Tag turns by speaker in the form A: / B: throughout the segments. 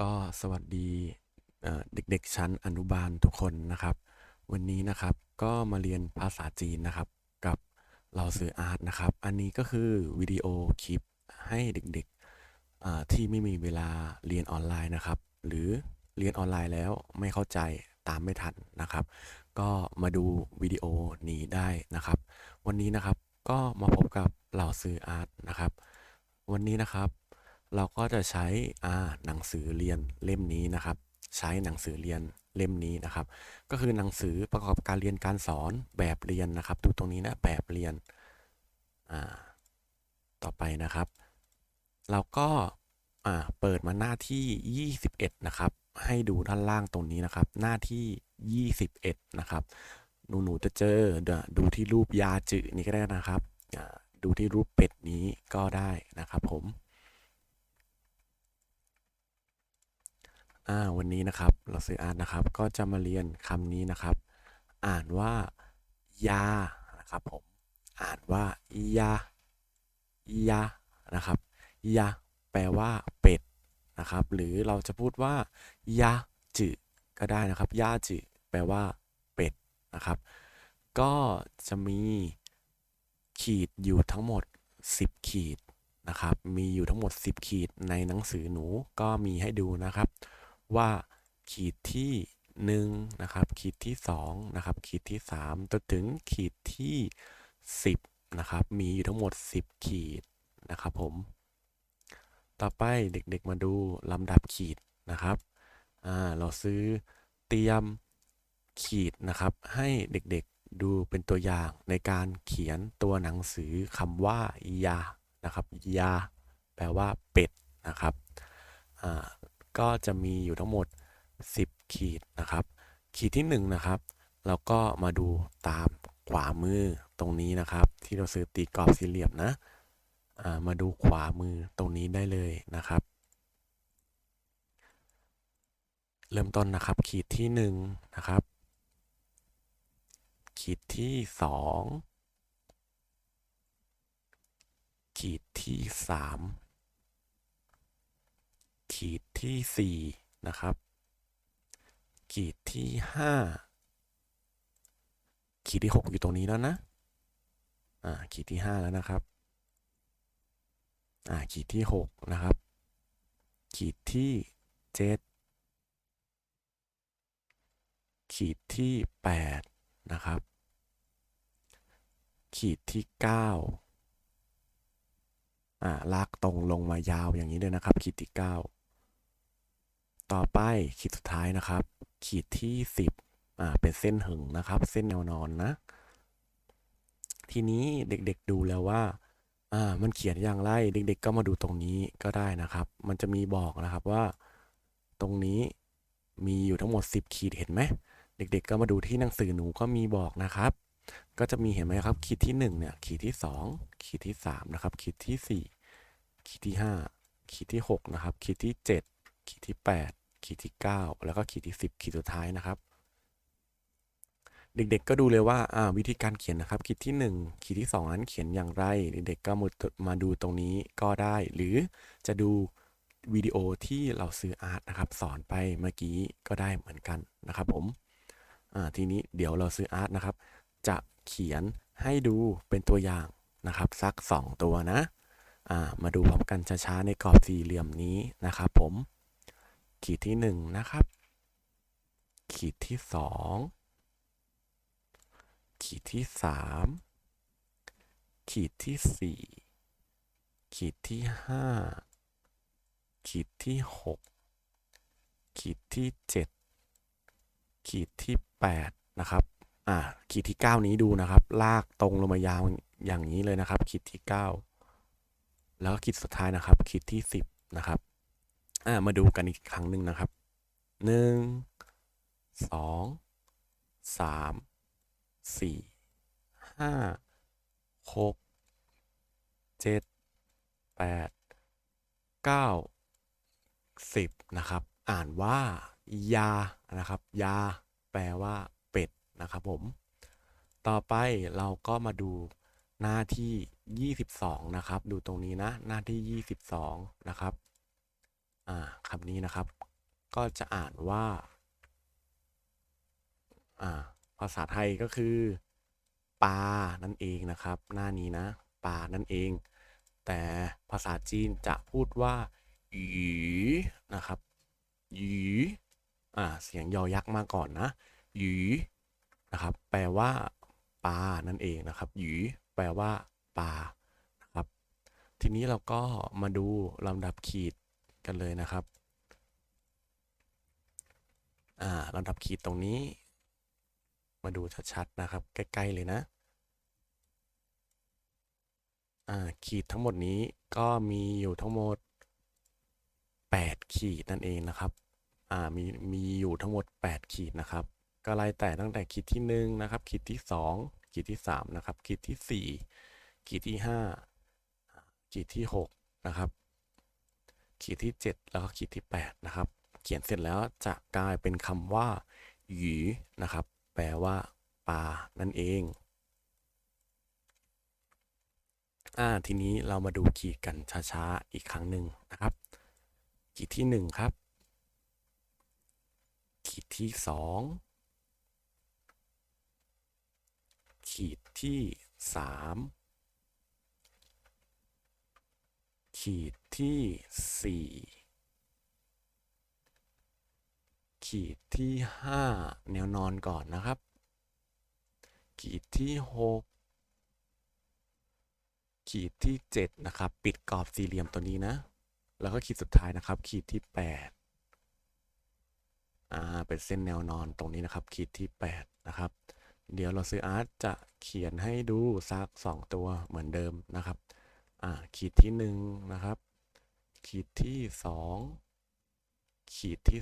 A: ก็สวัสดีเด็กๆ ชั้นอนุบาลทุกคนนะครับ วันนี้นะครับก็มาเรียนภาษาจีนนะครับ กับเราสื่ออาร์ตนะครับ อันนี้ก็คือวิดีโอคลิปให้เด็กๆที่ไม่มีเวลาเรียนออนไลน์นะครับ หรือเรียนออนไลน์แล้วไม่เข้าใจตามไม่ทันนะครับ ก็มาดูวิดีโอนี้ได้นะครับ วันนี้นะครับก็มาพบกับเหล่าซื้ออาร์ตนะครับ วันนี้นะครับ เราก็จะใช้หนังสือเรียนเล่มนี้นะครับ ใช้หนังสือเรียนเล่มนี้นะครับ ก็คือหนังสือประกอบการเรียนการสอนแบบเรียนนะครับ ดูตรงนี้นะแบบเรียนต่อไปนะครับ เราก็เปิดมาหน้าที่ 21 นะครับ ให้ดูด้านล่างตรงนี้นะครับ หน้าที่ 21 นะครับหนูหนูจะเจอดูที่รูปยาจืนี่ก็ได้นะครับ ดูที่รูปเป็ดนี้ก็ได้นะครับผม อ่าวันนี้นะครับเราซื้ออาร์ตนะครับก็จะมาเรียนคำนี้นะครับ อ่านว่ายานะครับผมอ่านว่ายายานะครับยาแปลว่าเป็ดนะครับ หรือเราจะพูดว่ายาจืก็ได้นะครับยาจืแปลว่าเป็ดนะครับ ก็จะมีขีดอยู่ทั้งหมด 10 ขีดนะครับ มีอยู่ทั้งหมด 10 ขีดในหนังสือหนูก็มีให้ดูนะครับ ว่าขีดที่1นะครับขีดที่2นะครับขีดที่3จนถึงขีดที่ 10นะครับมีอยู่ทั้งหมด 10 ขีดนะครับผม ต่อไปเด็กๆมาดูลำดับขีดนะครับเราซื้อเตรียมขีดนะครับให้เด็กๆดูเป็นตัวอย่างในการเขียนตัวหนังสือคำว่ายานะครับยาแปลว่าเป็ดนะครับ ก็จะมีอยู่ทั้งหมด 10 ขีดนะครับ ขีดที่1นะครับเราก็มาดูตามขวามือตรงนี้นะครับ ที่เราซื้อตีกรอบสี่เหลี่ยมนะามาดูขวามือตรงนี้ได้เลยนะครับ เริ่มต้นนะครับ ขีดที่1นะครับ ขีดที่2ขีดที่3 ขีดที่ 4 นะครับ ขีดที่ 5 ขีดที่ 6 อยู่ตรงนี้แล้วนะ อ่า ขีดที่ 5 แล้วนะครับ อ่า ขีดที่ 6 นะครับ ขีดที่ 7 ขีดที่ 8 นะครับ ขีดที่ 9อ่าลากตรงลงมายาวอย่างนี้เลยนะครับ ขีดที่9 ต่อไปขีดสุดท้ายนะครับ ขีดที่ 10อ่าเป็นเส้นหึงนะครับ เส้นแนวนอนนะ ทีนี้เด็กๆดูแล้วว่าอ่ามันเขียนอย่างไรเด็ก ๆ ก็มาดูตรงนี้ก็ได้นะครับ มันจะมีบอกนะครับว่า ตรงนี้มีอยู่ทั้งหมด 10 ขีดเห็นไหมเด็ก ๆ ก็มาดูที่หนังสือหนูก็มีบอกนะครับ ก็จะมีเห็นไหมครับ ขีดที่1เนี่ยขีดที่ 2 ขีดที่3นะครับขีดที่ 4 ขีดที่ 5 ขีดที่ 6 นะครับ ขีดที่ 7 ขีดที่ 8 ขีดที่ 9 แล้วก็ขีดที่ 10 ขีดสุดท้ายนะครับ เด็กๆก็ดูเลยว่าวิธีการเขียนนะครับ ขีดที่ 1 ขีดที่ 2 นั้นเขียนอย่างไร เด็กๆก็มามาดูตรงนี้ก็ได้ หรือจะดูวิดีโอที่เราซื้ออาร์ตนะครับ สอนไปเมื่อกี้ก็ได้เหมือนกันนะครับ ผมทีนี้เดี๋ยวเราซื้ออาร์ตนะครับ จะเขียนให้ดูเป็นตัวอย่างนะครับสัก 2 ตัวนะมาดูพร้อมกันช้าๆในกรอบสี่เหลี่ยมนี้นะครับผม ขีดที่1นะครับ ขีดที่2ขีดที่3ขีดที่4ขีดที่5ขีดที่6ขีดที่7ขีดที่8นะครับอ่าขีดที่9นี้ดูนะครับ ลากตรงลงมายาวอย่างนี้เลยนะครับ ขีดที่9แล้วก็ขีดสุดท้ายนะครับ ขีดที่10นะครับ อ่ามาดูกันอีกครั้งหนึ่งนะครับหนึ่งสองสามสี่ห้าหกเจ็ดแปดเก้าสิบนะครับ อ่านว่ายานะครับ ยา แปลว่าเป็ดนะครับผม ต่อไปเราก็มาดูหน้าที่ 22 นะครับ ดูตรงนี้นะ หน้าที่ 22 นะครับ อ่าคำนี้นะครับ ก็จะอ่านว่า อ่า ภาษาไทยก็คือปลานั่นเองนะครับ หน้านี้นะปลานั่นเอง แต่ภาษาจีนจะพูดว่าหยีนะครับหยีอ่า เสียงยอยักษ์มาก่อนนะหยีนะครับ แปลว่าปลานั่นเองนะครับหยีแปลว่าปลานะครับ ทีนี้เราก็มาดูลำดับขีด กันเลยนะครับอ่าลำดับขีดตรงนี้ มาดูชัดๆนะครับ ใกล้ๆเลยนะอ่าขีดทั้งหมดนี้ก็มีอยู่ทั้งหมด 8 ขีดนั่นเองนะครับอ่ามีมีอยู่ทั้งหมด 8 ขีดนะครับก็ไล่แต่ตั้งแต่ขีดที่1นะครับขีดที่ 2 ขีดที่3นะครับขีดที่ 4 ขีดที่ 5 ขีดที่ 6 นะครับ ขีดที่ 7 แล้วก็ขีดที่ 8 นะครับ เขียนเสร็จแล้วจะกลายเป็นคำว่าหยีนะครับ แปลว่าปลานั่นเองอ่าทีนี้เรามาดูขีดกันช้าๆ อีกครั้งหนึ่งนะครับ ขีดที่ 1 ครับ ขีดที่ 2 ขีดที่ 3 ขีดที่สี่ขีดที่ห้าแนวนอนก่อนนะครับ ขีดที่หกขีดที่ 7 นะครับ ปิดกรอบสี่เหลี่ยมตัวนี้นะ แล้วก็ขีดสุดท้ายนะครับ ขีดที่ 8 อ่า เป็นเส้นแนวนอนตรงนี้นะครับ ขีดที่ 8 นะครับ เดี๋ยวเราซื้ออาร์ตจะเขียนให้ดูซัก 2 ตัวเหมือนเดิมนะครับ อ่าขีดที่1นะครับ ขีดที่ 2 ขีดที่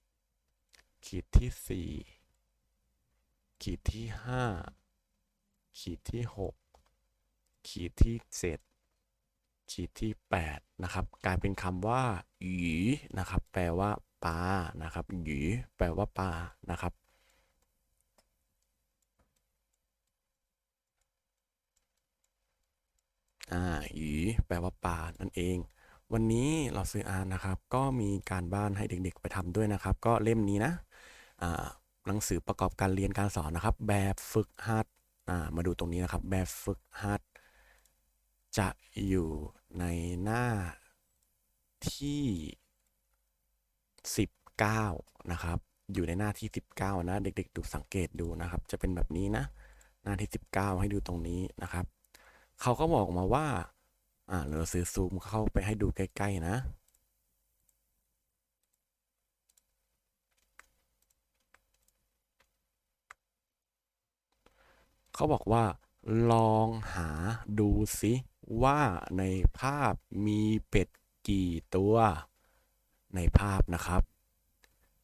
A: 3 ขีดที่ 4 ขีดที่ 5 ขีดที่ 6 ขีดที่ 7 ขีดที่ 8 นะครับ กลายเป็นคำว่าหยีนะครับ แปลว่าปลานะครับหยีแปลว่าปลานะครับ อ่าหยีแปลว่าปลานั่นเอง วันนี้เราซื้ออ่านนะครับ ก็มีการบ้านให้เด็กๆ ไปทำด้วยนะครับ ก็เล่มนี้นะอ่าหนังสือประกอบการเรียนการสอนนะครับ แบบฝึกหัดอ่ามาดูตรงนี้นะครับ แบบฝึกหัด จะอยู่ในหน้าที่ 19 นะครับ อยู่ในหน้าที่ 19 นะ เด็ก ๆ ดูสังเกตดูนะครับ จะเป็นแบบนี้นะ หน้าที่ 19 ให้ดูตรงนี้นะครับ เขาก็บอกมาว่า อ่าเราซื้อซูมเข้าไปให้ดูใกล้ๆนะ เขาบอกว่า ลองหาดูสิว่าในภาพมีเป็ดกี่ตัวในภาพนะครับ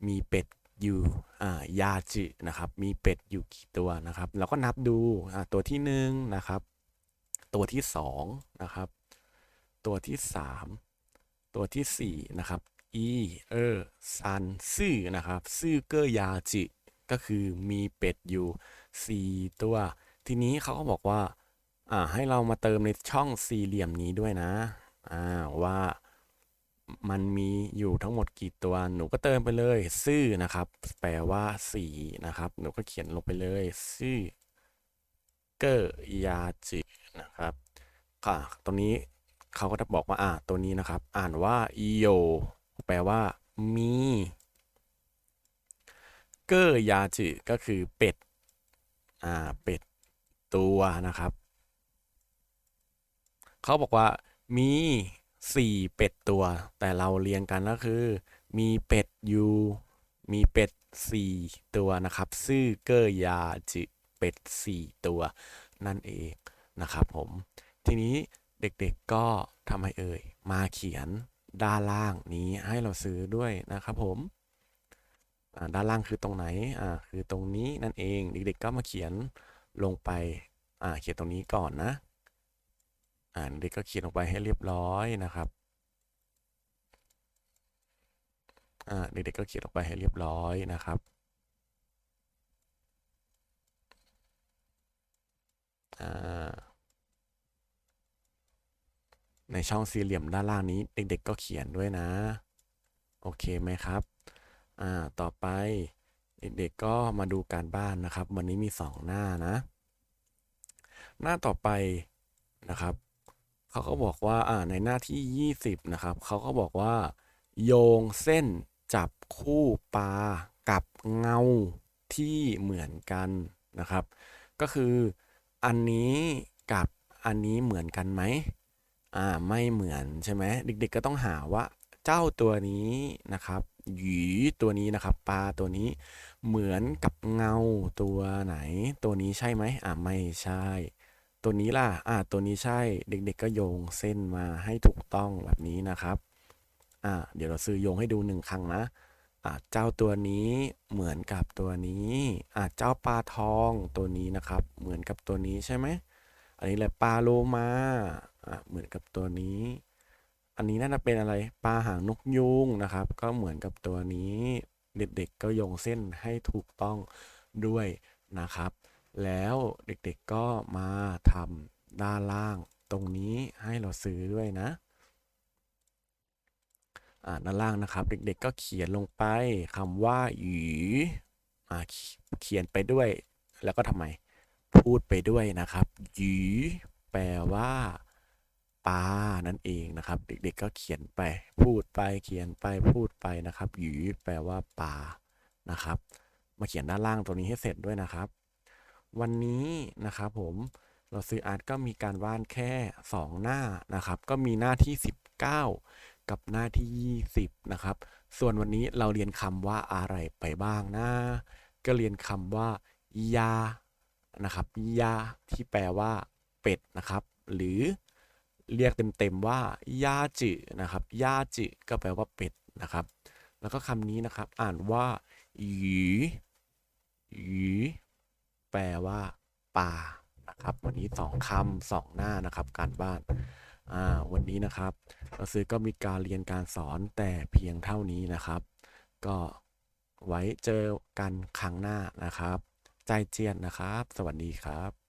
A: มีเป็ดอยู่อ่ายาจินะครับ มีเป็ดอยู่กี่ตัวนะครับ เราก็นับดูอ่าตัวที่หนึ่งนะครับ ตัวที่สองนะครับ ตัวที่สามตัวที่สี่นะครับอีเออซันซื่อนะครับซื่อเกอยาจิ ก็คือมีเป็ดอยู่สี่ตัว ทีนี้เขาก็บอกว่าอ่าให้เรามาเติมในช่องสี่เหลี่ยมนี้ด้วยนะอ่าว่ามันมีอยู่ทั้งหมดกี่ตัว หนูก็เติมไปเลย ซื่อนะครับ แปลว่าสี่นะครับ หนูก็เขียนลงไปเลย ซื่อ เกอยาจิ นะครับค่ะตรงนี้เขาก็จะบอกว่าอ่าตัวนี้นะครับ อ่านว่าอีโยแปลว่า มีเกอร์ยาจิก็คือเป็ดอ่าเป็ดตัวนะครับ เขาบอกว่ามีสี่เป็ดตัว แต่เราเรียงกันก็คือ มีเป็ดอยู่มีเป็ดสี่ตัวนะครับ ซื่อเกอร์ยาจิเป็ดสี่ตัว นั่นเอง นะครับผม ทีนี้เด็กๆก็ทำไมเอ่ย มาเขียนด้านล่างนี้ให้เราซื้อด้วยนะครับผมด้านล่างคือตรงไหนอ่าคือตรงนี้นั่นเองเด็กๆก็มาเขียนลงไปอ่าเขียนตรงนี้ก่อนนะอ่าเด็กก็เขียนลงไปให้เรียบร้อยนะครับอ่าเด็กๆก็เขียนลงไปให้เรียบร้อยนะครับ อ่า ในช่องสี่เหลี่ยมด้านล่างนี้เด็กๆก็เขียนด้วยนะ โอเคไหมครับอ่าต่อไปเด็กๆก็มาดูการบ้านนะครับ วันนี้มีสองหน้านะ หน้าต่อไปนะครับเขาก็บอกว่าอ่าในหน้าที่ 20 นะครับเขาก็บอกว่า โยงเส้นจับคู่ปลากับเงาที่เหมือนกันนะครับ ก็คือ อันนี้กับอันนี้เหมือนกันไหมอ่าไม่เหมือนใช่ไหมเด็กๆก็ต้องหาว่าเจ้าตัวนี้นะครับหยีตัวนี้นะครับปลาตัวนี้เหมือนกับเงาตัวไหน ตัวนี้ใช่ไหมอ่าไม่ใช่ ตัวนี้ล่ะอ่าตัวนี้ใช่เด็กๆก็โยงเส้นมาให้ถูกต้องแบบนี้นะครับอ่าเดี๋ยวเราซื้อโยงให้ดูหนึ่งครั้งนะ เจ้าตัวนี้เหมือนกับตัวนี้อ่าเจ้าปลาทองตัวนี้นะครับ เหมือนกับตัวนี้ใช่ไหมอันนี้แหละปลาโลมาเหมือนกับตัวนี้ อันนี้น่าจะเป็นอะไรปลาหางนกยูงนะครับ ก็เหมือนกับตัวนี้เด็กๆก็โยงเส้นให้ถูกต้องด้วยนะครับ แล้วเด็กๆก็มาทำด้านล่างตรงนี้ให้เราซื้อด้วยนะ ด้านล่างนะครับ เด็กๆก็เขียนลงไปคำว่าหยีอ่าเขียนไปด้วย แล้วก็ทำไมพูดไปด้วยนะครับหยีแปลว่าปลานั่นเองนะครับ เด็กๆก็เขียนไป พูดไปเขียนไปพูดไปนะครับหยีแปลว่าปลานะครับ มาเขียนด้านล่างตัวนี้ให้เสร็จด้วยนะครับ วันนี้นะครับผมเราซื้ออาร์ตก็มีการวาดแค่ 2 หน้านะครับ ก็มีหน้าที่ 19 กับหน้าที่ 20 นะครับ ส่วนวันนี้เราเรียนคำว่าอะไรไปบ้างนะ ก็เรียนคำว่ายา นะครับ ยา ที่แปลว่า เป็ดนะครับ หรือเรียกเต็มๆว่ายาจืนะครับยาจืก็แปลว่าเป็ดนะครับ แล้วก็คำนี้นะครับ อ่านว่าหยีหยีแปลว่าปลานะครับ วันนี้สองคำสองหน้านะครับ การบ้าน วันนี้นะครับเราซื้อก็มีการเรียนการสอนแต่เพียงเท่านี้นะครับ ก็ไว้เจอกันครั้งหน้านะครับ ใจเจียนนะครับ สวัสดีครับ